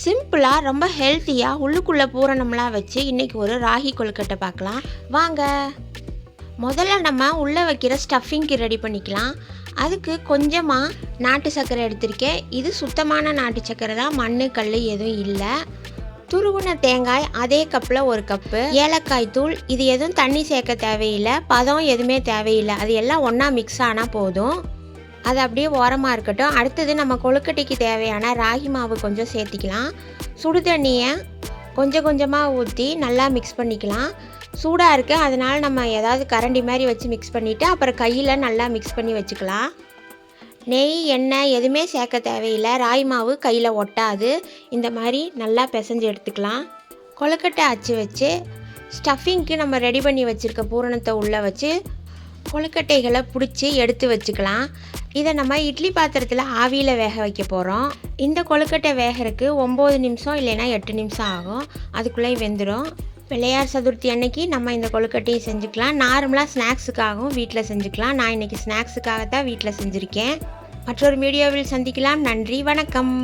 சிம்பிளாக ரொம்ப ஹெல்த்தியாக உள்ளுக்குள்ளே பூரணம்லாம் வச்சு இன்றைக்கி ஒரு ராகி கொழுக்கட்டை பார்க்கலாம். வாங்க. முதல்ல நம்ம உள்ளே வைக்கிற ஸ்டஃபிங்க்கு ரெடி பண்ணிக்கலாம். அதுக்கு கொஞ்சமாக நாட்டு சர்க்கரை எடுத்திருக்கேன். இது சுத்தமான நாட்டு சர்க்கரை தான். மண் கல் எதுவும் இல்லை. துருவின தேங்காய் அதே கப்பில் ஒரு கப்பு. ஏலக்காய் தூள். இது எதுவும் தண்ணி சேர்க்க தேவையில்லை. பதம் எதுவுமே தேவையில்லை. அது எல்லாம் ஒன்றா மிக்ஸ் ஆனால் போதும். அது அப்படியே ஓரமாக இருக்கட்டும். அடுத்தது நம்ம கொழுக்கட்டைக்கு தேவையான ராகி மாவு கொஞ்சம் சேர்த்திக்கலாம். சுடு தண்ணியை கொஞ்சம் கொஞ்சமாக ஊற்றி நல்லா மிக்ஸ் பண்ணிக்கலாம். சூடாக இருக்குது அதனால் நம்ம ஏதாவது கரண்டி மாதிரி வச்சு மிக்ஸ் பண்ணிவிட்டு அப்புறம் கையில் நல்லா மிக்ஸ் பண்ணி வச்சுக்கலாம். நெய் எண்ணெய் எதுவுமே சேர்க்க தேவையில்லை. ராகி மாவு கையில் ஒட்டாது. இந்த மாதிரி நல்லா பிசைஞ்சு எடுத்துக்கலாம். கொழுக்கட்டை அச்சு வச்சு ஸ்டஃபிங்க்கு நம்ம ரெடி பண்ணி வச்சுருக்க பூரணத்தை உள்ளே வச்சு கொழுக்கட்டைகளை பிடிச்சி எடுத்து வச்சுக்கலாம். இதை நம்ம இட்லி பாத்திரத்தில் ஆவியில் வேக வைக்க போகிறோம் இந்த கொழுக்கட்டை வேகிறதுக்கு ஒம்பது நிமிஷம் இல்லைன்னா எட்டு நிமிஷம் ஆகும். அதுக்குள்ளே வெந்துடும் பிள்ளையார் சதுர்த்தி அன்னைக்கு நம்ம இந்த கொழுக்கட்டையை செஞ்சுக்கலாம். நார்மலாக ஸ்நாக்ஸுக்காகவும் வீட்டில் செஞ்சுக்கலாம். நான் இன்றைக்கி ஸ்நாக்ஸுக்காக தான் வீட்டில் செஞ்சுருக்கேன். மற்றொரு வீடியோவில் சந்திக்கலாம். நன்றி வணக்கம்.